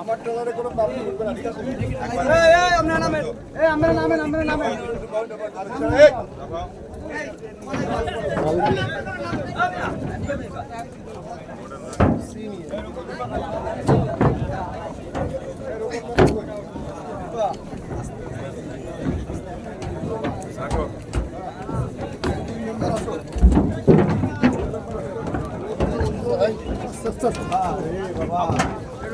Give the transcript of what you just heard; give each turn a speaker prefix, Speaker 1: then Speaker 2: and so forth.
Speaker 1: আমার ট্রলারে কোনো পাবলিক ঢুকবে এই এই আপনারা এই আপনারা নামেন আপনারা বাবা